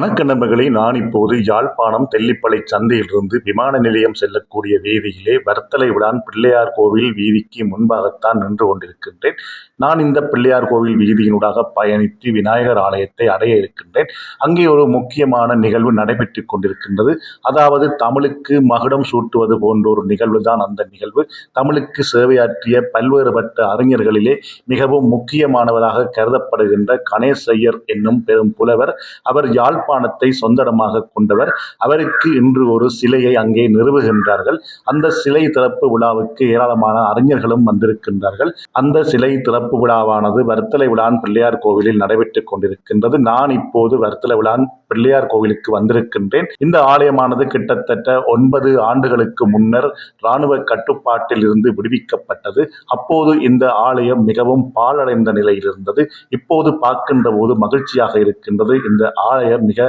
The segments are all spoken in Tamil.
வணக்க நண்பர்களே நான் இப்போது யாழ்ப்பாணம் தெல்லிப்பளை சந்தையிலிருந்து விமான நிலையம் செல்லக்கூடிய வீதியிலே வர்த்தலை விழான் பிள்ளையார் கோவில் வீதிக்கு முன்பாகத்தான் நின்று கொண்டிருக்கின்றேன். நான் இந்த பிள்ளையார் கோவில் வீதியினூடாக பயணித்து விநாயகர் ஆலயத்தை அடைய இருக்கின்றேன். அங்கே ஒரு முக்கியமான நிகழ்வு நடைபெற்று கொண்டிருக்கின்றது. அதாவது தமிழுக்கு மகுடம் சூட்டுவது போன்ற ஒரு நிகழ்வு தான் அந்த நிகழ்வு. தமிழுக்கு சேவையாற்றிய பல்வேறுபட்ட அறிஞர்களிலே மிகவும் முக்கியமானவராக கருதப்படுகின்ற கணேசையர் என்னும் பெரும் புலவர். அவர் யாழ்ப்பாணத்தை சொந்தடமாக கொண்டவர். அவருக்கு இன்று ஒரு சிலையை அங்கே நிறுவுகின்றார்கள். அந்த சிலை திறப்பு விழாவுக்கு ஏராளமான அறிஞர்களும் வந்திருக்கின்றார்கள். அந்த சிலை திறப்பு விழாவானது வர்த்தலை விழான் பிள்ளையார் கோவிலில் நடைபெற்றுக் கொண்டிருக்கின்றது. நான் இப்போது வர்த்தலை விழான் பிள்ளையார் கோவிலுக்கு வந்திருக்கின்றேன். இந்த ஆலயமானது கிட்டத்தட்ட ஒன்பது ஆண்டுகளுக்கு முன்னர் இராணுவ கட்டுப்பாட்டில் இருந்து விடுவிக்கப்பட்டது. அப்போது இந்த ஆலயம் மிகவும் பாழடைந்த நிலையில் இருந்தது. இப்போது பார்க்கின்ற போது மகிழ்ச்சியாக இருக்கின்றது. இந்த ஆலயம் மிக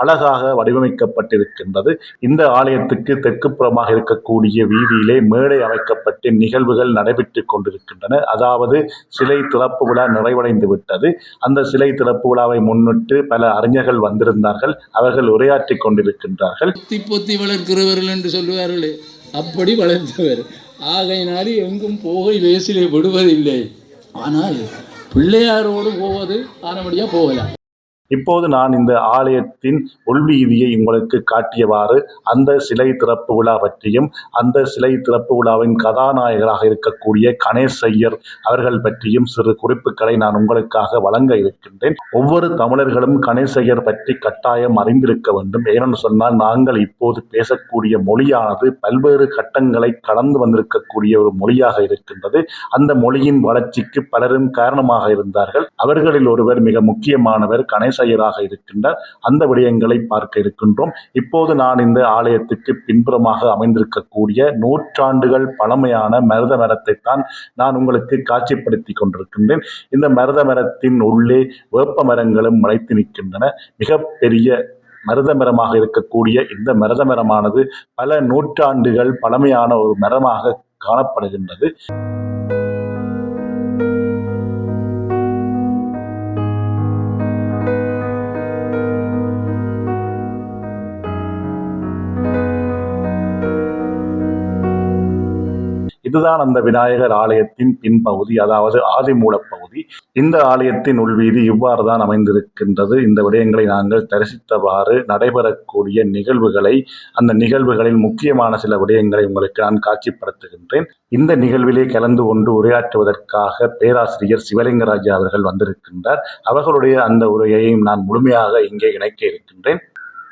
அழகாக வடிவமைக்கப்பட்டிருக்கின்றது. இந்த ஆலயத்துக்கு தெற்கு புறமாக இருக்கக்கூடிய வீதியிலே மேடை அமைக்கப்பட்டு நிகழ்வுகள் நடைபெற்றுக் கொண்டிருக்கின்றன. அதாவது சிலை திறப்பு விழா நிறைவடைந்து விட்டது. அந்த சிலை திறப்பு விழாவை முன்னிட்டு பல அறிஞர்கள் வந்திருந்தார்கள். அவர்கள் உரையாற்றிக் கொண்டிருக்கின்றார்கள். பொத்தி பொத்தி வளர்க்கிறவர்கள் என்று சொல்லுவார்களே அப்படி வளர்ந்தவர். ஆகையினாலே எங்கும் போகை லேசிலே விடுவதில்லை. ஆனால் பிள்ளையாரோடு போவது ஆனபடியாக போகலாம். இப்போது நான் இந்த ஆலயத்தின் உள்வீதியை உங்களுக்கு காட்டியவாறு அந்த சிலை திறப்பு விழா பற்றியும் அந்த சிலை திறப்பு விழாவின் கதாநாயகராக இருக்கக்கூடிய கணேசையர் அவர்கள் பற்றியும் சிறு குறிப்புகளை நான் உங்களுக்காக வழங்க இருக்கின்றேன். ஒவ்வொரு தமிழர்களும் கணேஷ் ஐயர் பற்றி கட்டாயம் அறிந்திருக்க வேண்டும். ஏனென்று சொன்னால் நாங்கள் இப்போது பேசக்கூடிய மொழியானது பல்வேறு கட்டங்களை கடந்து வந்திருக்கக்கூடிய ஒரு மொழியாக இருக்கின்றது. அந்த மொழியின் வளர்ச்சிக்கு பலரும் காரணமாக இருந்தார்கள். அவர்களில் ஒருவர் மிக முக்கியமானவர் கணேச ஐயராக இருக்கின்றார் அந்த விடயங்களை பார்க்க இருக்கின்றோம். இப்போது நான் இந்த ஆலயத்துக்கு பின்புறமாக அமைந்திருக்கக்கூடிய நூற்றாண்டுகள் பழமையான மருத மரத்தை தான் நான் உங்களுக்கு காட்சிப்படுத்தி கொண்டிருக்கின்றேன். இந்த மருத மரத்தின் உள்ளே வேப்ப மரங்களும் முளைத்து நிற்கின்றன. மிகப்பெரிய மருத மரமாக இருக்கக்கூடிய இந்த மருத மரமானது பல நூற்றாண்டுகள் பழமையான ஒரு மரமாக காணப்படுகின்றது. இதுதான் அந்த விநாயகர் ஆலயத்தின் பின்பகுதி அதாவது ஆதிமூலப் பகுதி. இந்த ஆலயத்தின் உள்வீதி இவ்வாறு தான் அமைந்திருக்கின்றது. இந்த விடயங்களை நாங்கள் தரிசித்தவாறு நடைபெறக்கூடிய நிகழ்வுகளை அந்த நிகழ்வுகளில் முக்கியமான சில விடயங்களை உங்களுக்கு நான் காட்சிப்படுத்துகின்றேன். இந்த நிகழ்விலே கலந்து கொண்டு உரையாற்றுவதற்காக பேராசிரியர் சிவலிங்கராஜா அவர்கள் வந்திருக்கின்றார். அவர்களுடைய அந்த உரையையும் நான் முழுமையாக இங்கே இணைக்க இருக்கின்றேன்.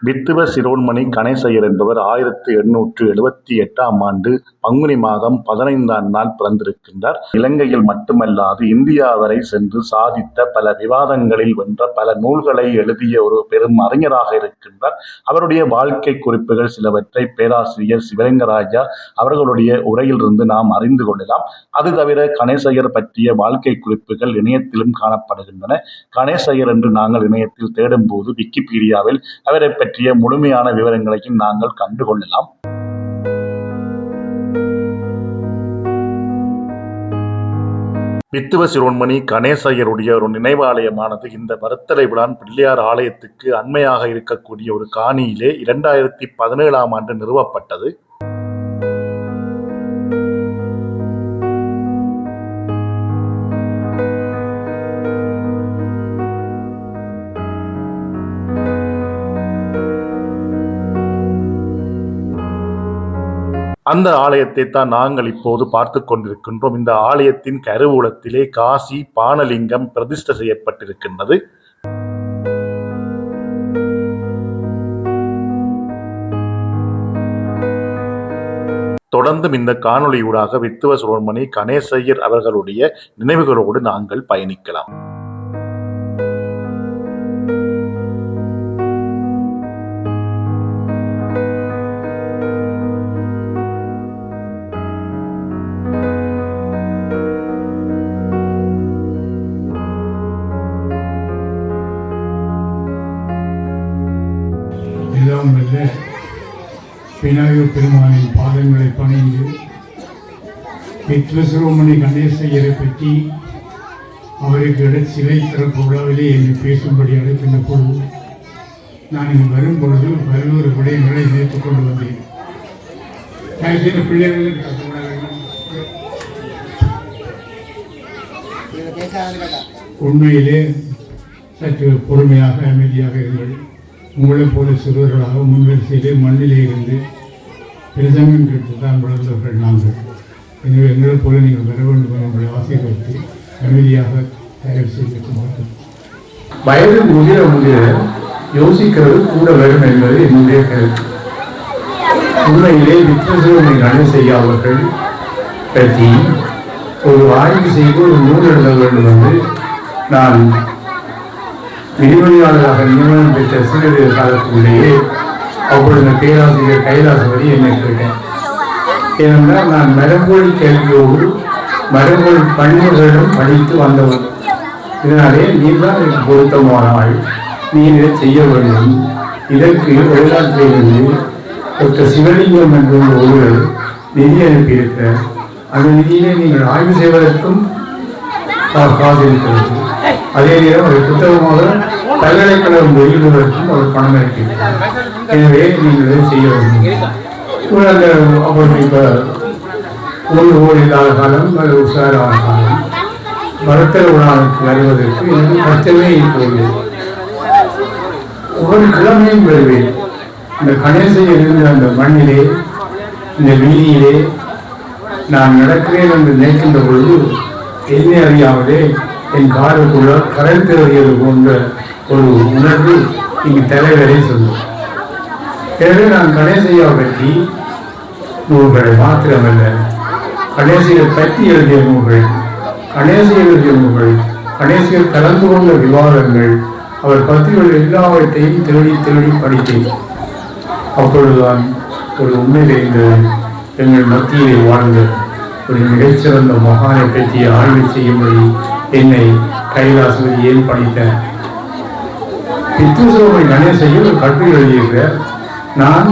வித்துவ சிரோன்மணி கணேசையர் என்பவர் ஆயிரத்தி எண்ணூற்று எழுபத்தி எட்டாம் ஆண்டு பங்குனி மாதம் பதினைந்தாம் நாள் பிறந்திருக்கின்றார். இலங்கையில் மட்டுமல்லாது இந்தியா வரை சென்று சாதித்த பல விவாதங்களில் வென்ற பல நூல்களை எழுதிய ஒரு பெரும் அறிஞராக இருக்கின்றார். அவருடைய வாழ்க்கை குறிப்புகள் சிலவற்றை பேராசிரியர் சிவலிங்கராஜா அவர்களுடைய உரையிலிருந்து நாம் அறிந்து கொள்ளலாம். அது தவிர கணேசையர் பற்றிய வாழ்க்கை குறிப்புகள் இணையத்திலும் காணப்படுகின்றன. கணேசையர் என்று நாங்கள் இணையத்தில் தேடும்போது விக்கிபீடியாவில் அவரை பற்றிய முழுமையான விவரங்களையும் நாங்கள் கண்டுகொள்ளலாம். வித்துவ சிரோன்மணி கணேசையருடைய ஒரு நினைவாலயமானது இந்த வர்த்தலை விழான் பிள்ளையார் ஆலயத்துக்கு அண்மையாக இருக்கக்கூடிய ஒரு காணியிலே இரண்டாயிரத்தி பதினேழாம் ஆண்டு நிறுவப்பட்டது. அந்த ஆலயத்தை தான் நாங்கள் இப்போது பார்த்து கொண்டிருக்கின்றோம். இந்த ஆலயத்தின் கருவூலத்திலே காசி பானலிங்கம் பிரதிஷ்ட செய்யப்பட்டிருக்கின்றது. தொடர்ந்தும் இந்த காணொளியூடாக வித்துவ சுப்பிரமணி கணேசையர் அவர்களுடைய நினைவுகளோடு நாங்கள் பயணிக்கலாம். வித்வசிரோமணி கணேசையரை பற்றி அவருக்கு இட சிலை திறப்பு விழாவிலே என்னை பேசும்படி அழைக்கின்ற பொழுது நான் இங்கு வரும் பொழுது பல்வேறு விடயங்களை நினைத்துக் கொண்டு வந்தேன். பிள்ளைகளுக்கு உண்மையிலே சற்று பொறுமையாக அமைதியாக இருங்கள். உங்களைப் போல சிறுவர்களாக முன்வரிசையிலே மண்ணிலே இருந்து பிரசங்கம் கேட்டு தான் வளர்ந்தவர்கள் நாங்கள். எனவே எங்களைப் போல நீங்கள் வர வேண்டும் என உங்களை ஆசீர்வதித்து அமைதியாக தயார் செய்திருக்க மாட்டோம். வயது முதிர முதிர யோசிக்கிறது கூட வேண்டும் என்பது என்னுடைய கருத்து. உண்மையிலே வித்வசிவனை கணேச ஐயா அவர்கள் பற்றி ஒரு ஆய்வு செய்து ஒரு நூல் எழுத வேண்டும் என்று நான் விரிவழியாளராக நியமனம் பெற்ற சிறிது காலத்திலேயே அப்பொழுது பேராசிரியர் கைலாசபதி என்னை கேட்டேன். ஏனென்றால் நான் மரபொழி கேள்வியோடு மரபொழி பணிமுறைகளும் படித்து வந்தவன். இதனாலே நீதான் எனக்கு பொருத்தமானாள் நீ இதை செய்ய வேண்டும். இதற்கு வெளிநாட்டிலிருந்து டாக்டர் சிவலிங்கம் என்ற ஒருவர் நிதி அனுப்பியிருக்க அந்த நிதியிலே நீங்கள் ஆய்வு செய்வதற்கும் காத்திருக்கிறது. அதே நேரம் ஒரு புத்தகமாக பல்கலைக்கழகம் வெளியிடுவதற்கும் அவர் பணம் இருக்கிறது எனவே நீங்கள் இதை செய்ய வேண்டும். இவர் அந்த அவர் இப்போ ஊர் ஊர் இல்லாத காலம் அது உஷாரான காலம் மருத்துவ உணவுக்கு வருவதற்கு எனக்கு கஷ்டமே இப்போது ஒவ்வொரு கிழமையும் வருவேன் இந்த கணேசன் இருந்த அந்த மண்ணிலே இந்த வீதியிலே நான் நடக்கிறேன் என்று நினைக்கின்ற பொழுது என்னை அறியாமலே என் காருக்குள்ள கரண்ட் எறியது போன்ற ஒரு உணர்வு இங்கு தலைவரை சொல்லும். எனவே நான் கணேசையா பற்றி நூல்களை மாத்திரமல்ல கணேசியர் பற்றி எழுதிய நூல்கள் கணேசியர் எழுதிய நூல்கள் கணேசியர் கலந்து கொண்ட விவாதங்கள் அவர் பத்திகள் எல்லாவற்றையும் தேடி தேடி படித்தேன். அப்பொழுதுதான் ஒரு உண்மை இந்த எங்கள் மத்தியிலே வாழ்ந்த ஒரு மிகச்சிறந்த மகானை பற்றி ஆய்வு செய்யும்படி என்னை கைலாசபதி ஏன் படித்தேன் பித்து சோமை கணேசையில் ஒரு கட்டுரை எழுதியிருக்கிறார். நான்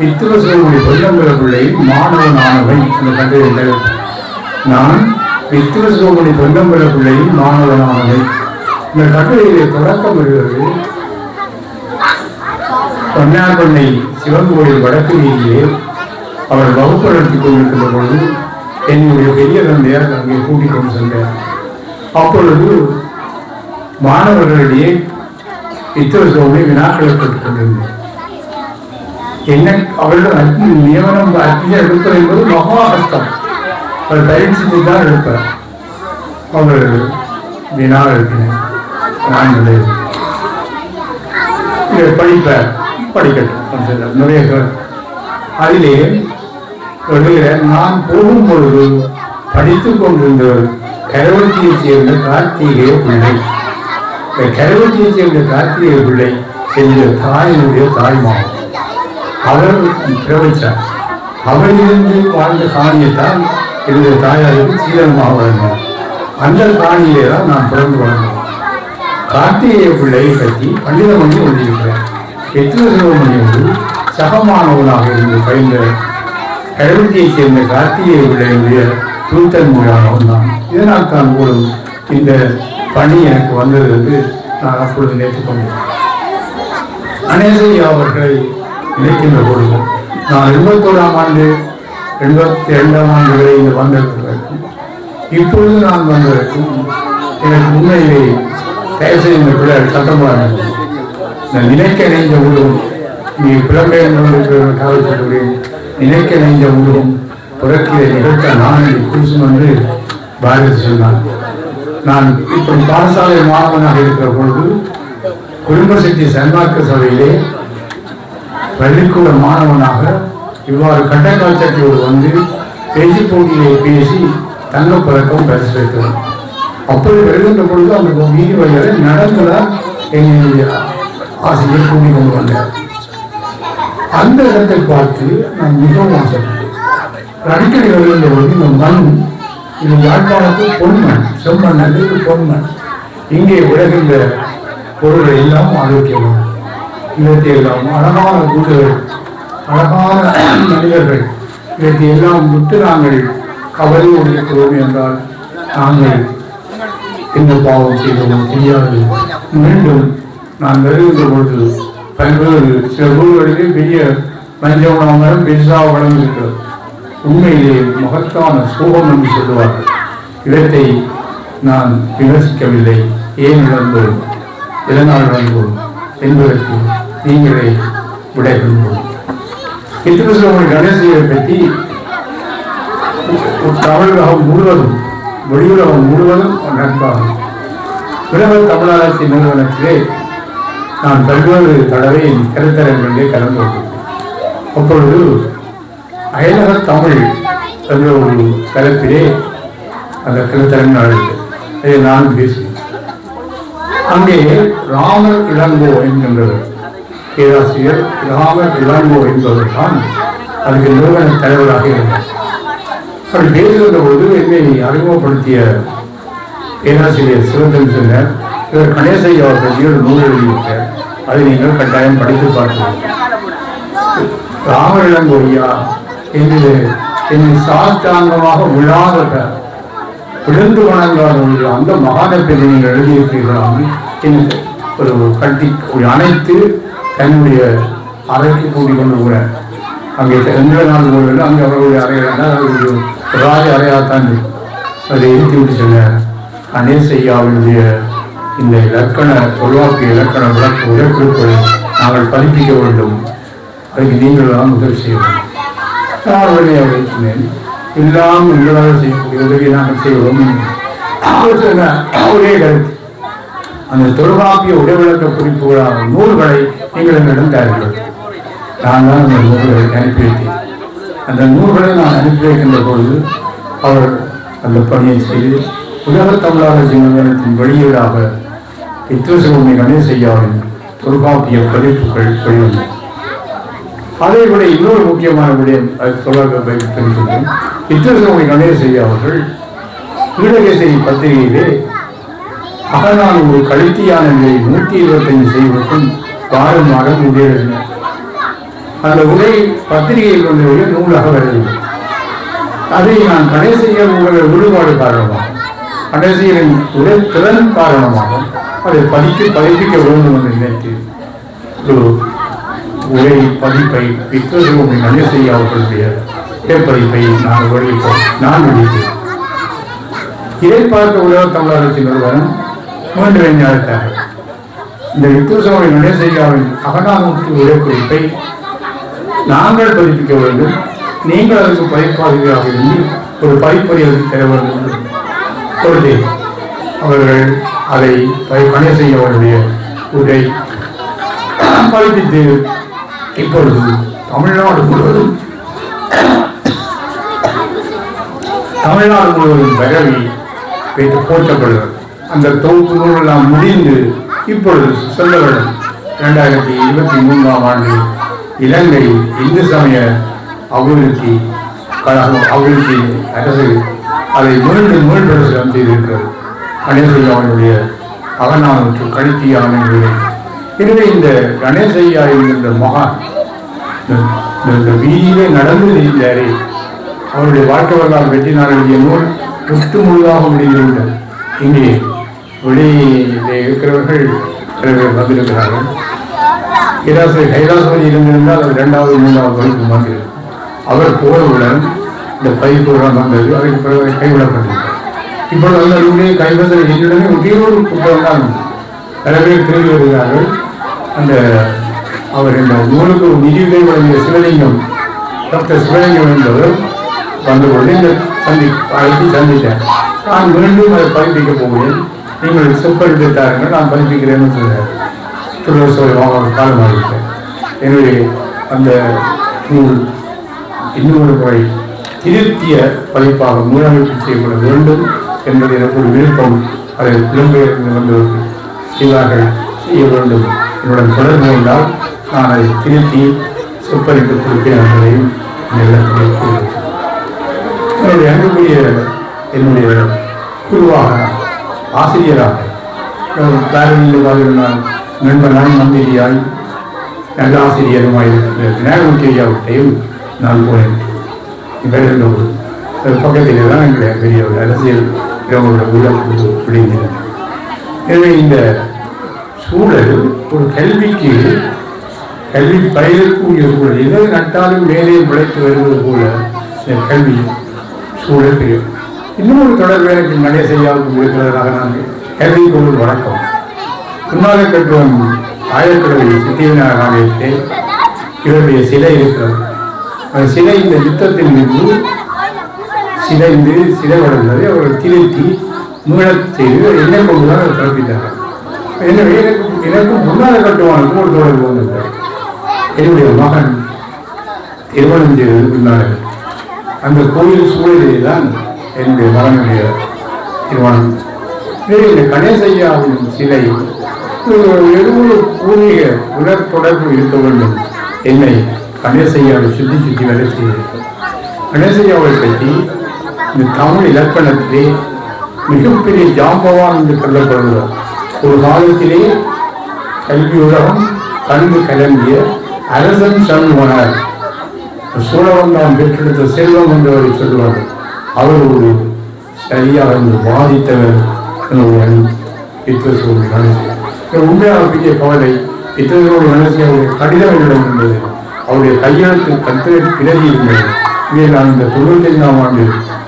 வித்துவசிவமணி பொன்னம்பல மாணவ மாணவனானவை அந்த கட்டுரை நான் வித்துவசிவமணி பொன்னம்பல பிள்ளை மாணவனானவை இந்த கட்டுரையிலே தொடக்கம் வருகிறது. பொன்னார்பண்ணை சிவன் கோயில் வடக்கு வீதியிலே அவர் வகுப்பு நடத்தி கொண்டிருக்கின்ற பொழுது என்னுடைய பெரிய தந்தையார் அங்கே கூட்டிக் கொண்டு சென்றார். அப்பொழுது மாணவர்களிடையே வித்துவசோமை வினாக்களை கேட்டுக் கொண்டிருந்தேன். என்ன அவர்கள் அக்னி நியமனம் அக்னியை எடுப்பது என்பது மகா கஷ்டம். அவர் செஞ்சு தான் எடுப்பார் அவர் வினா எழுப்பினார் நான் இல்லை. படிக்கட்டும். நிறைய பேர். அதிலே எழுதுகிற நான் போகும் பொழுது படித்துக் கொண்டிருந்தவர் கரவட்டியைச் சேர்ந்த கார்த்திகேய பிள்ளை. இந்த கரவட்டியைச் சேர்ந்த கார்த்திகேய பிள்ளை என்ற தாயினுடைய தாய்மாமன் அவர் பிரபச்சார் அவரிலிருந்து வாழ்ந்த காணியைத்தான் என்னுடைய தாயாருக்கு சீரமாக வழங்கினார். அந்த காணியிலே தான் நான் பிறந்து வளர்ந்தேன். கார்த்திகேய பிள்ளையை பற்றி பண்டிதமணி எழுதியிருக்கிறார். எத்தனை வந்து சகமானவனாக இருந்து பயின்ற கழுவத்தியைச் சேர்ந்த கார்த்திகேய பிள்ளையுடைய தூத்தன் தான் இதனால் தான் ஒரு இந்த பணி எனக்கு வந்தது என்று நான் அப்பொழுது நேற்றுக்கொண்டேன் அநேசையா அவர்களை நினைக்கின்ற பொழுது நான் எண்பத்தோராம் ஆண்டு எண்பத்தி இரண்டாம் ஆண்டு வரை இங்கு வந்திருக்கிறதற்கும் இப்பொழுது நான் வந்ததற்கும் எனக்கு உண்மையிலே தயவு செய்து இந்த பிள்ளை சட்டமாக நான் நினைக்க நினைந்த உருவம் நீ புலம்பெயர்ந்தவர்களுக்கு கவலைப்படுகிறேன் நினைக்க நினைந்த உருவம் புறக்கிய நிகழ்த்த நான் குறிச்சும் என்று பாரதி சொன்னார். நான் இப்போ பாடசாலை மாணவனாக இருக்கிற பொழுது குடும்ப சக்தி சன்மார்க்க சபையிலே பள்ளிக்கூட மாணவனாக இவ்வாறு கட்டக்கால் வந்து பேச்சு போட்டியை பேசி தங்கப் பழக்கம் பரிசு அப்படி வருகின்ற பொழுது அந்த வீதி வழியில் நடந்துதான் எங்களுடைய ஆசிரியர் கூட்டி கொண்டு வந்தார். அந்த இடத்தை பார்த்து நான் மிகவும் ஆசைப்பட்டேன். அடிக்கடி வருகின்ற பொழுது இந்த மண் இது யாழ்ப்பாணத்து பொன்மண் செம்மண் அல்லது பொன்மண் இங்கே விளைகின்ற பொருளை எல்லாம் ஆரோக்கியமாக இவற்றை எல்லாம் அழகான வீடுகள் அழகான மனிதர்கள். இவற்றை எல்லாம் விட்டு நாங்கள் கவலையோடு இருக்கிறோம் என்றால் நாங்கள் இந்த பாவம் செய்தோம் செய்யாது மீண்டும் நான் வருகின்ற பொழுது பல்வேறு சில ஊர்களிலே பெரிய மஞ்ச உணவகம் பெருசாக வளர்ந்திருக்கிறது. உண்மையிலே மகத்தான சோகம் என்று சொல்லுவார்கள். இவற்றை நான் விமர்சிக்கவில்லை. ஏன் இழந்தோம்? எதனால் இழந்தோம்? என்பதற்கு நீங்களே விடை கொள்வோம் இத்திருசுவாமி கணேசையை பற்றி தமிழகம் முழுவதும் வெளியுலகம் முழுவதும் நட்பாகும் உலக தமிழராட்சி நிறுவனத்திலே நான் பல்வேறு தடவை கருத்தரங்களிலே கலந்து கொண்டேன். அப்பொழுது அயலக தமிழ் என்ற ஒரு தளத்திலே அந்த கருத்தரங்கு நடந்தது அதை நான் பேசினேன் அங்கே ராமர் இளங்கோ என்கின்றவர். பேராசிரியர் கிராம இளங்கோ என்பவர் தான் அதுக்கு நிறுவன தலைவராக இருந்தார். அவர் பேசுகிற பொழுது என்னை அறிமுகப்படுத்திய பேராசிரியர் சிவந்தன் சொன்னார் இவர் கணேசையா பற்றி ஒரு நூல் எழுதியிருக்கார். அதை நீங்கள் கட்டாயம் படித்து பார்க்கலாம் ராமரிளங்கோரியா என்று என்னை சாஸ்தாங்கமாக விழாத விழுந்து வணங்காத உள்ள அந்த மகானத்தை நீங்கள் எழுதியிருக்கிறீர்களாம். என்று ஒரு கட்டி அனைத்து தன்னுடைய அறைக்கு கூட்டிக் கொண்டு கூட அங்கே எந்த நாள் போகிறது அங்கே அவர்களுடைய அறைகள் அவர்களுடைய ராஜ அறையாகத்தான் அதை எழுத்தி விட்டு சொன்னார் அனேசையாவினுடைய இந்த இலக்கண தொல்வாக்கு இலக்கண விளக்க உரைக்குறிப்புகளை நாங்கள் பதிப்பிக்க வேண்டும். அதுக்கு நீங்கள் தான் உதவி செய்ய வேண்டும். நான் உடனே அவரை சொன்னேன் எல்லாம் உங்களால் செய்யக்கூடிய உதவியை நாங்கள் செய்வோம். ஒரே கருத்து. அந்த தொல்காப்பிய உடவிளக்க குறிப்புகளான நூல்களை நீங்கள் எங்களிடம் தருகிறோம் நான் தான் அந்த நூல்களை அனுப்பி வைத்தேன் அந்த நூல்களை நான் அனுப்பி வைக்கின்ற பொழுது அவர் அந்த பணியை செய்து உலக தமிழாளர் நிறுவனத்தின் வெளியீடாக வித்வசிவமி கணேசையாவின் தொல்காப்பிய பதிப்புகள் வெளிவந்தன. அதை விட இன்னொரு முக்கியமான விடயம் தொழிலாளர் தொடர்பு தெரிவிக்கின்றேன் வித்வசிவமி கணேசையா அவர்கள் ஈழகேசை பத்திரிகையிலே அகநான் ஒரு கழுத்தியான நிலை நூற்றி இருபத்தைந்து செய்வதற்கும் வாரம் மாதம் உதவினார் அந்த உரை பத்திரிகையில் கொண்டு போய் நூலாக வருகிறது. அதை நான் கடைசியில் உங்கள் ஈடுபாடு காரணமாக கணேசையின் உரை திறன் காரணமாக அதை படித்து பதிப்பிக்க வேண்டும் என்று நினைத்து ஒரு உரை பதிப்பை விக்ரசிவமி கணேசையா அவர்களுடைய பதிப்பை நான் வெளியிட்டோம் நான் வெளியிட்டேன் இதை பார்த்த உலக தமிழகத்தின் நிறுவனம் மூன்று விஞ்ஞானத்தார்கள் இந்த விக்ரசுவாமி கணேசையாவின் அகநானூற்று உரைக்குறிப்பை நாங்கள் பதிப்பிக்க வேண்டும் நீங்கள் அதற்கு பதிப்பாளிகளாக இருந்து ஒரு பதிப்பறிவு தர வேண்டும் என்று கோரினேன். அவர்கள் அதை ப- கணேசையாவுடைய உரை பதிப்பித்து இப்பொழுது தமிழ்நாடு முழுவதும் தமிழ்நாடு முழுவதும் பரவி வைத்து போற்றப்படுகிறது அந்த தொகுப்பு நூலெல்லாம் முடிந்து இப்பொழுது சொல்ல வேண்டும் இரண்டாயிரத்தி இருபத்தி மூன்றாம் ஆண்டு இலங்கை இந்து சமய அபிவிருத்தி கழகம் அபிவிருத்தி அரசு அதை மீண்டும் மீண்டும் செய்திருக்கிறது. கணேசையாவுடைய அகநானூற்று கழுத்தியான விலை எனவே இந்த கணேசையா என்கின்ற மகான் இந்த- வீதியிலே நடந்து இருக்கிறாரே அவருடைய வாழ்க்கை வரலாறு வெற்றினார் எழுதிய நூல் முற்று முழுதாக முடிந்துள்ளது இங்கே வெளியிலே இருக்கிறவர்கள் வந்திருக்கிறார்கள். கைலாச கைலாசபதி இருந்திருந்தால் அது இரண்டாவது மூன்றாவது வகுப்பு வந்திருக்கும். அவர் போனவுடன் இந்த பதிப்புடன் வந்தது. அதற்கு பிறகு கைவிடப்பட்டிருக்கிறார் இப்பொழுது அவர்களுடைய நூலே கைவசம் என்னுடனே உயிரோடு புத்தகம் தான் பல பேர் திரும்பி வருகிறார்கள் அந்த அவர் இந்த நூலுக்கு நிதியுதவி வழங்கிய சிவலிங்கம் டாக்டர் சிவலிங்கம் என்பவர் வந்தபொழுது இந்த சந்தி அழைத்து சந்தித்தார். நான் மீண்டும் அதை பதிப்பிக்க போகிறேன். நீங்கள் செப்பெடுத்து தாருங்கள் நான் பதிப்பிக்கிறேன்னு சொன்னார் திருவள்ளுவர் அவர் காலமாகிவிட்டார் எனவே அந்த நூல் இன்னொரு முறை திருத்திய படைப்பாக மூலமைப்பு செய்யப்பட வேண்டும் என்பது எனக்கு ஒரு விருப்பம். அதை புலம்பெயர்ந்து வந்தவர்கள் செய்வார்கள் செய்ய வேண்டும். என்னுடன் தொடர்பு கொண்டால் நான் அதை திருத்தி சொப்பரித்து கொடுப்பேன் என்பதையும் இந்த இடத்திலே என்னுடைய அன்புக்குரிய என்னுடைய குருவாக ஆசிரியராக. பேரணியில் நண்பனாய் மந்திரியாய் நல்ல ஆசிரியருமாய் இருக்கிற விநாயகமூர்த்தி நான் போனேன். பெருந்தோடு அது தான் எங்களுடைய பெரிய ஒரு அரசியல் அவங்களோட உள்ள விளைந்தது எனவே இந்த சூழல் ஒரு கல்விக்கு கல்வி பயிலக்கூடிய சூழல். எதை நட்டாலும் மேலே உழைத்து வருவது போல இந்த கல்வி சூழல் இன்னும் இன்னொரு தொடர்பு எனக்கு நடை செய்யாமல் இருக்கிறதாக நான் கல்வி ஒரு வணக்கம். முன்னாலே கட்டுவம் ஆயக்கடலில் சித்திவிநாயகர் இவருடைய சிலை இருக்கிறது. அந்த சிலை இந்த யுத்தத்தில் நின்று சிதைந்து சிதைவடைந்ததை அவர்கள் திருத்தி மீளச் செய்து என்னை கொண்டுதான் அவர் பிறப்பித்தார்கள். எனவே எனக்கு எனக்கும் முன்னாள் கட்டுவானுக்கும் ஒரு தொடர்பு வந்திருக்கிறது என்னுடைய மகன் திருமணம் செய்தது முன்னாள் அந்த கோயில் சூழலிலே தான் என்னுடைய மகனுடைய திருமணம் எனவே இந்த கணேசையாவின் சிலை எவ்வளவு பூர்வீக உலர் தொடர்பு இருக்க வேண்டும் என்னை கணேசையாவை சுற்றி சுற்றி வேலை செய்திருக்கிறது கணேசையாவை பற்றி இந்த தமிழ் இலக்கணத்திலே மிகப்பெரிய ஜாம்பவான் என்று கருதப்படுகிறார். ஒரு காலத்திலே கல்வி உலகம் கண்டு கலங்கிய அரசன் சண்முகனார். சூழவந்தான் பெற்றெடுத்த செல்வம் என்றவரை சொல்லுவார்கள். அவர் ஒரு சரியாக இருந்து பாதித்தவர் என்னுடைய உண்மையாக பெரிய கவலை வித்வசோடு கணேசன் அவருடைய கடிதம் என்னிடம் இருந்தது. அவருடைய கையெழுத்து கட்டு பிறகு இருந்தது. இதை நான் இந்த தொண்ணூத்தைந்தாம் ஆண்டு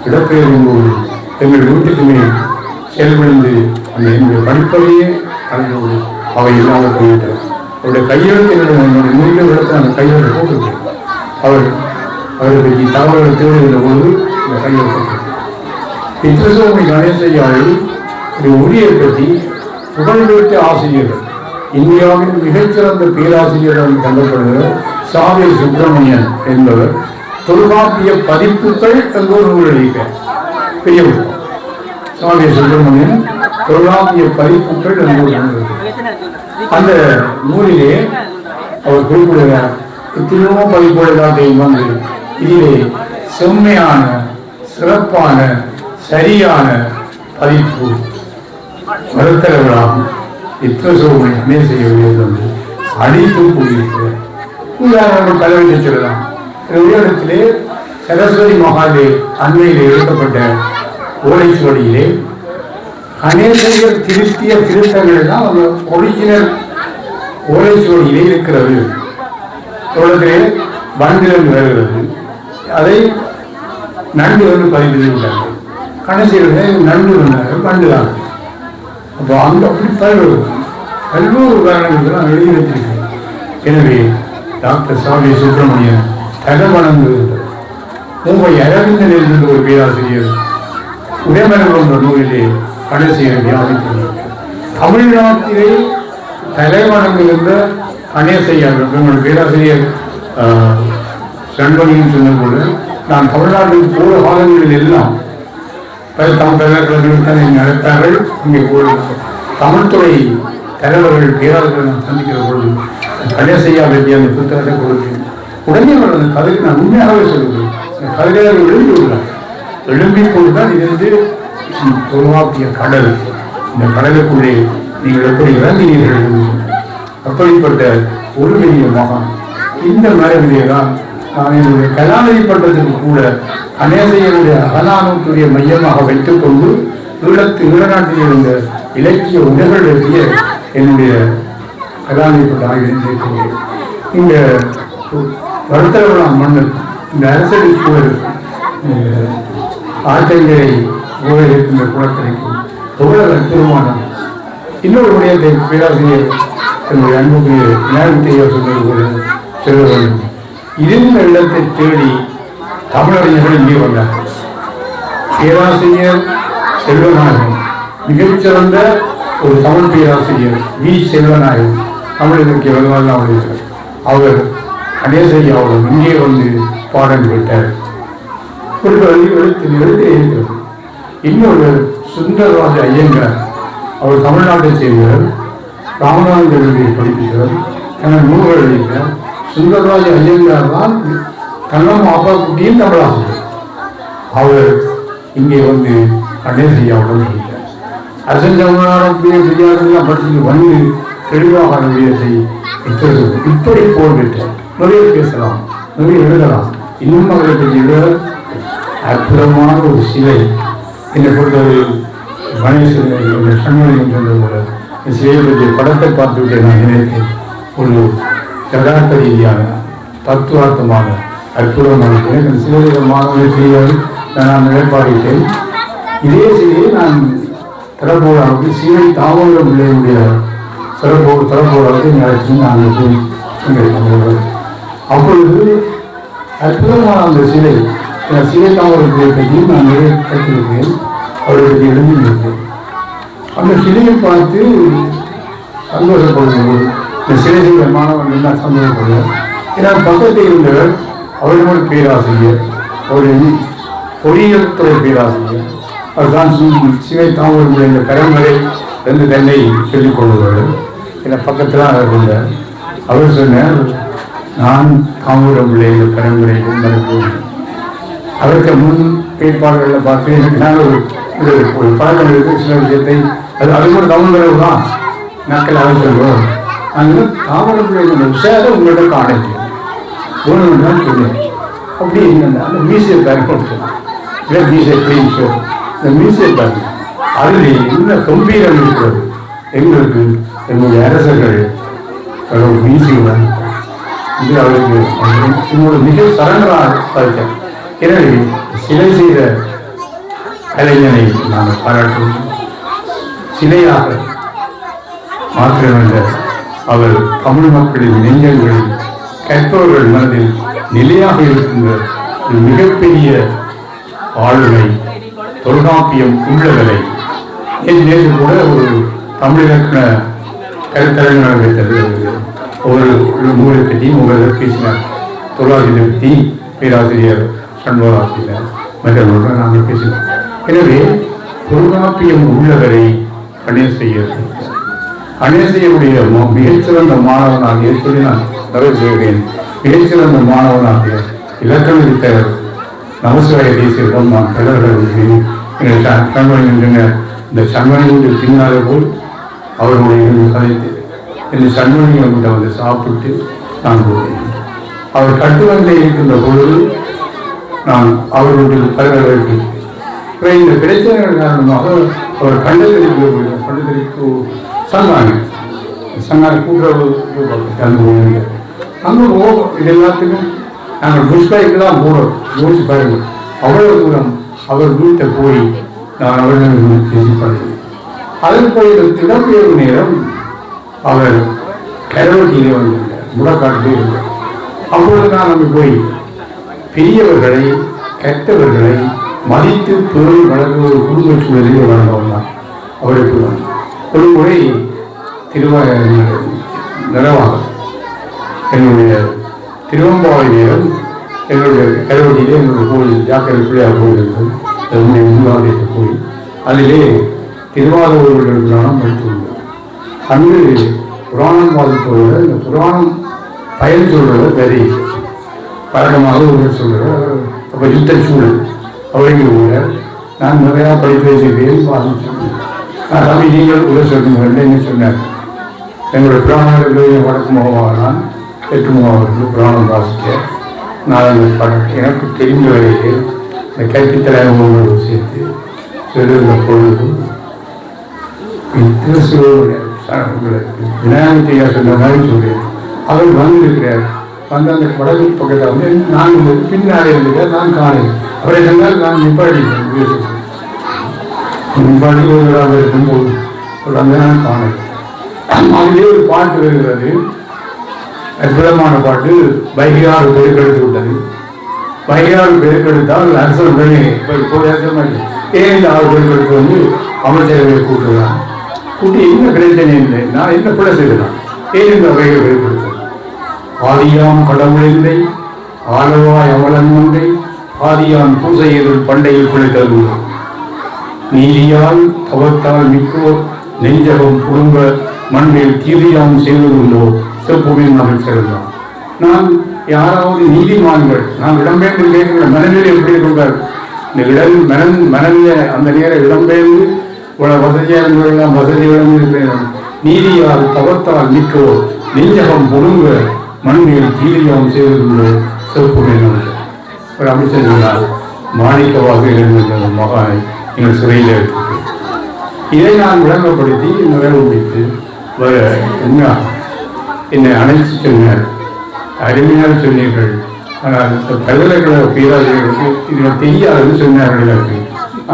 இடப்பெயரும் போது எங்கள் வீட்டுக்கு மேல் செயல்படுந்து அந்த என்னுடைய படிப்பதையே அன்றோடு அவை இல்லாமல் போயிட்டார் அவருடைய கையெழுத்து என்னிடம் என்னுடைய நூலில் இடத்துல அந்த கையெழுத்து போட்டிருக்கேன் அவர் அவரை பற்றி தகவல்களை தேடுகின்ற போது இந்த கையெழுத்து ஒரு ஊழியர் பற்றி புகழ்பெற்ற ஆசிரியர்கள் இந்தியாவின் மிகச்சிறந்த பேராசிரியராக என்று கருதப்படுகிற சாமி சுப்பிரமணியன் என்பவர் தொல்காப்பிய பதிப்புகள் என்று ஒரு நூல் எழுதியிருக்கார் பெரிய சுப்பிரமணியன் தொல்காப்பிய பதிப்புகள் என்று ஒரு நூல் அந்த நூலிலே அவர் குறிப்பிடுகிறார் எத்தனையோ பதிப்புகள் எல்லாத்தையும் வந்து இதிலே செம்மையான சிறப்பான சரியான பதிப்பு வருத்தரவராகும் இத்தசோமை அணை செய்ய என்று அடித்து கூறியிருக்கிறார். உதாரணம் கலவை சொல்லலாம். இந்த உயரத்திலே சரஸ்வதி மகாதேவ் அண்மையில் எழுதப்பட்ட ஓலைச்சுவடியிலே கணேசையர் திருத்திய திருத்தங்கள் தான் ஒரு ஒரிஜினல் ஓலைச்சுவடியிலே இருக்கிறது தொடர்ந்து பண்டில் வருகிறது அதை நண்டு வந்து பதிவு செய்தார்கள் கணேசையர்கள் நண்டு வந்தார்கள் பண்டு தான் அப்போ அந்த அப்படி பல்வேறு பல்வேறு உதாரணங்கள் நான் எழுதி வைத்திருக்கிறேன் எனவே டாக்டர் சாமி சுப்பிரமணியன் தகவணங்கு மும்பை அரவிந்தன் என்ற ஒரு பேராசிரியர் உடைமரம் என்ற நூலிலே கணேசையர் வியாபித்துள்ளார் தமிழ்நாட்டிலே தலைவணங்குகின்ற கணேசையர் எங்கள் பேராசிரியர் நண்பனையும் சண்பனியும் சொன்னபோது நான் தமிழ்நாட்டின் போல காலங்களில் எல்லாம் பல தமிழ் தன்னை இங்கே நடத்தார்கள் இங்கே போய் தமிழ்துறை தலைவர்கள் பேராளர்கள் நான் சந்திக்கிற பொழுது கணேசையா பற்றி அந்த புத்தகத்தை கொடுத்தேன். உடனே அவர் அந்த கதையை நான் உண்மையாகவே சொல்கிறேன் அந்த கதையை அவர் எழுதி எழும்பி கொண்டு தான் இருந்து உருவாக்கிய கடல். இந்த கடலுக்குள்ளே நீங்கள் எப்படி இறங்கினீர்கள்? அப்படிப்பட்ட ஒரு பெரிய மகான். இந்த மரபிலே தான் நான் என்னுடைய கலாநிதி பண்றதுக்கு கூட கணேசையனுடைய அகலாமத்துடைய மையமாக வைத்துக் கொண்டு ஈழத்து ஈழநாட்டில் இருந்த இலக்கிய உணர்கள் எழுதிய என்னுடைய கலாநிதி பட்ட இருந்திருக்கிறேன் இந்த வருத்தரவலாம் மன்னர் இந்த அரசடி சூழல் அஹ், ஆற்றங்கரை ஊழல் இருக்கின்ற குளத்திற்கு எவ்வளவு அற்புதமானது இன்னொரு விடயத்தை பேராசிரியர் என்னுடைய அன்புக்கு ஞானத்தையோ சொன்னது போல சொல்ல வேண்டும் இருந்த இடத்தை தேடி தமிழறிஞர்கள் இங்கே வந்தார் பேராசிரியர் செல்வநாயகம் மிகச்சிறந்த ஒரு தமிழ் பேராசிரியர் வி. செல்வநாயகம். தமிழ் இலக்கிய வரலாறு இருக்கிறார் அவர் கணேசையா அவர் இங்கே வந்து பாடல் விட்டார் ஒரு வழி எழுத்து எழுதி இருக்கிறது இன்னொரு சுந்தரராஜ ஐயங்கார் அவர் தமிழ்நாட்டை சேர்ந்தவர். ராமநாதன் கல்வியை படிப்பித்தவர். தனது நூல்கள் எழுதினார். சுந்தரராஜ ஐயங்கார் தான் கண்ணம் அப்பா குட்டியும் தமிழாசிரியர் அவர் இங்கே வந்து கணேசையாவுடன் இருக்கிறார் அரசன் தமிழ்நாடு செய்யாதெல்லாம் படிச்சுட்டு வந்து தெளிவாக அந்த விடயத்தை இப்படி இப்படி போர்விட்டார் நிறைய பேசலாம் நிறைய எழுதலாம். இன்னும் அவரை பற்றி எழுத அற்புதமான ஒரு சிலை என்னை பொறுத்தவரையில் கணேசன் என்னுடைய கண்மணி சொன்னது போல இந்த சிலையை பற்றிய படத்தை பார்த்துவிட்டு நான் நினைத்தேன். ஒரு யதார்த்த ரீதியாக தத்துவார்த்தமாக அற்புதமாக எனக்கு சில வித மாணவர்கள் நான் நிலைப்பாடிட்டேன் இதே செய்தியை நான் தரப்போராவுக்கு சீனை தாமோதரம் பிள்ளையுடைய சிறப்போ தரப்போராவுக்கு நிகழ்ச்சி நான் போய் அப்பொழுது அற்புதமான அந்த சிலை இந்த சிலை தாமோதர பிள்ளையை பற்றியும் நான் நிறைய கற்றிருக்கிறேன் அவரை பற்றி எழுதியிருக்கிறேன் அந்த சிலையை பார்த்து சந்தோஷப்படும்போது இந்த சிலை செய்த மாணவன் எல்லாம் ஏன்னா பக்கத்தில் இருந்தவர் அவர்களோட பேராசிரியர் அவர் பொறியியல் துறை பேராசிரியர் அதுதான் சிவை தாமரை இந்த பரம்பரை ரெண்டு தன்னை சொல்லிக் கொள்வார் என பக்கத்தில் அவர் இருந்தார் அவர் சொன்னார் நான் தாமரம் பிள்ளை இந்த பரம்பரை அதற்கு முன் வேட்பாளர்களை பார்த்து எனக்கு நான் ஒரு ஒரு ஒரு பழக்கம் இருக்கு சில விஷயத்தை அது அது கூட தமிழ் தான் நாட்கள் அவர் சொல்வோம் அந்த தாமரம் பிள்ளை விஷயத்தை உங்கள்கிட்ட காணல ஒன்று தான் சொன்னேன் அப்படி என்ன அந்த மியூசியம் பேக் இல்லை மீசை கிளீன் இந்த மியூசியம் பேக். அதில் என்ன கம்பீரம் இருக்கிறது. எங்களுக்கு எங்களுடைய அரசர்கள் கடவுள் மியூசியம் இது அவருக்கு என்னோட மிக சரணராக பார்த்தேன் எனவே சிலை செய்த கலைஞனை நாங்கள் பாராட்டுவோம். சிலையாக மாத்திரமல்ல அவர் தமிழ் மக்களின் நெஞ்சங்களில் கற்பவர்கள் மனதில் நிலையாக இருக்கின்ற ஒரு மிகப்பெரிய ஆளுமை தொல்காப்பியம் உள்ளவரை நேற்று கூட ஒரு தமிழ் இலக்கண கருத்தரங்கு ஒரு நூலை பற்றியும் உங்களை பேசினார் தொழிலாளர்களை பற்றி பேராசிரியர் சண்முகாசிரியர் மற்றவர்களுடன் நாங்கள் பேசினோம். எனவே தொல்காப்பியம் உள்ளவரை அணிய செய்ய மிகச்சிறந்த மாணவனாக சொல்லி நான் நிறைவு செய்கிறேன். மிகச்சிறந்த மாணவனாக இலக்கண வித்த நமசிவாய தேசியம் நான் கலர்கள் கண்மணி என்கிற இந்த சண்மணியுடைய பின்னாலே போல் அவர்களுடைய கலைத்து இந்த சண்மணியை அவங்கள்ட்ட வந்து சாப்பிட்டு நான் போகிறேன். அவர் கட்டுவந்தை இருக்கின்ற பொழுது நான் அவர்களுடைய பல்கலைக்கு அப்புறம் இந்த பிரச்சனைகள் காரணமாக அவர் கண்டத்தறிக்கு கண்டத்தறிக்கு சொன்னாங்க சொன்னாங்க கூட்டுறவு கலந்து போயிருந்த அங்கே இது எல்லாத்துக்கும் நாங்கள் புஷ்பாய்க்கு தான் போகிறோம் யோசிச்சு பாருங்கள் அவ்வளோ தூரம் அவர் வீட்டை போய் நான் அவர்களிடம் பேசி பண்ணேன் அதன் போய் இடம்பெயர்வு நேரம் அவர் கரவட்டியிலே வந்திருந்தார் முடக்காட்டிலே இருந்தார் அப்பொழுது நான் அங்கே போய் பெரியவர்களை கெட்டவர்களை மதித்து பொருள் வழங்குவது குடும்ப சூழலில் வளர்ந்தவன் தான் அவருக்கு நான் ஒருமுறை திருவ திருவாய நிறவாக என்னுடைய திருவம்பாவை நேரம் என்னுடைய கருவட்டியிலே என்னுடைய கோயில் ஜாக்கிரதை பிள்ளையார் கோயில் இருக்கும் என்னுடைய முன்னாள் கோயில் அதிலே திருவாரூர்கள் புராணம் படித்துள்ளது அன்று புராணம் பாதிப்பவர்கள் இந்த புராணம் பயன் சொல்றத பெரிய பழக்கமாக ஒருவர் சொல்கிறார் அப்போ யுத்த சூழல். அப்படிங்கிற கூட நான் நிறையா படித்து வச்சிருக்கேன் வாசிச்சிருக்கேன் நான் நீங்கள் உதவி சொல்லுங்கள் என்ன சொன்னார். எங்களுடைய புராணங்களுடைய வடக்கு முகமாகலாம் எட்டு முகமாக புராணம் வாசிக்க நான் எங்கள் படம் எனக்கு தெரிந்த வரையில் இந்த கற்பித்தலை சேர்த்து சொல்லுகிற பொழுது விநாயகத்தையா சொன்ன மாதிரி சொல்கிறேன். அவர் வந்திருக்கிறார். வந்து அந்த வடக்கு பக்கத்தில் வந்து நான் இந்த பின்னாலே இருக்கிறேன் நான் காணேன். அவரை சொன்னால் நான் நிப்பாடி நிப்பாடி இருக்கும்போது ஒரு அந்த நான் காணேன் ஒரு பாட்டு வருகிறது. அற்புதமான பாட்டு. வைகாறு பெருக்கெடுத்து விட்டது. வைகாறு பெருக்கெடுத்தால் அரசர் உடனே இப்போ ஏன் இந்த ஆறு பெருக்கெடுத்து வந்து அமைச்சரவை கூட்டுறான் கூட்டி என்ன பிரச்சனை இல்லை. நான் என்ன பிள்ளை செய்யலாம். ஏன் இந்த வகையை வெளிப்படுத்த ஆதியாம் கடவுளில்லை ஆலவாய் அவலன் ஒன்றை ஆதியான் பூசையருள் பண்டையில் பிள்ளை பிழைத்தது நீதியால் தவத்தால் மிக்கோர் நெஞ்சகம் குடும்ப மண்ணில் கீரியாம் செய்வதுள்ளோ செப்புவின் மகள் செல்லலாம் நான் யாராவது நீதிமான்கள் நான் இடம்பெயர்ந்து மனநிலை எப்படி இருந்தார் இந்த இடம் மனன் மனநில அந்த நேர இடம்பெயர்ந்து இவ்வளவு வசதியாக இருந்தவர்களாம் வசதி இருக்கிறேன். நீதியால் தவத்தால் நிற்கோ நெஞ்சகம் பொழுங்க மண்ணில் கீரியாம் செய்வதுள்ளோ செப்புவின் மகள். ஒரு அமைச்சர் சொன்னார் மாணிக்கவாக இருந்த மகானை எங்கள் சிறையில் இருக்கிறேன் இதை நான் விளங்கப்படுத்தி நிறைவு முடித்து வர என்ன? என்னை அணைச்சி சொன்னார் அருமையாக சொன்னீர்கள். ஆனால் இந்த பல்கலைக்கழக பேராசிரியர்களுக்கு இதில் தெரியாதுன்னு சொன்னார்கள் எனக்கு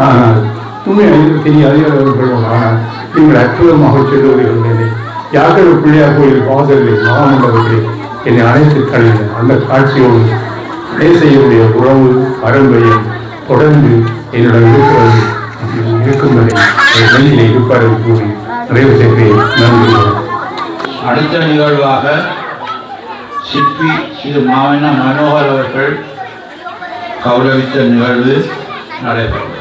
ஆனால் உண்மையாக தெரியாது அவர்கள் ஆனால் நீங்கள் அற்புதமாக சொல்லுவீர்கள் யாக்கர் பிள்ளையார் கோயில் வாசலில் மாமண்டபத்தில் என்னை அனைத்து தள்ளின அந்த காட்சியோடு செய்யக்கூடிய உறவு பாரம்பரியம் தொடர்ந்து என்னிடம் இருக்கிறது. இருக்கும் வரை என் கூறி நிறைவு செய்கிறேன். நன்றி. அடுத்த நிகழ்வாக சிற்பி திரு மாவன மனோகர் அவர்கள் கௌரவித்த நிகழ்வு நடைபெறும்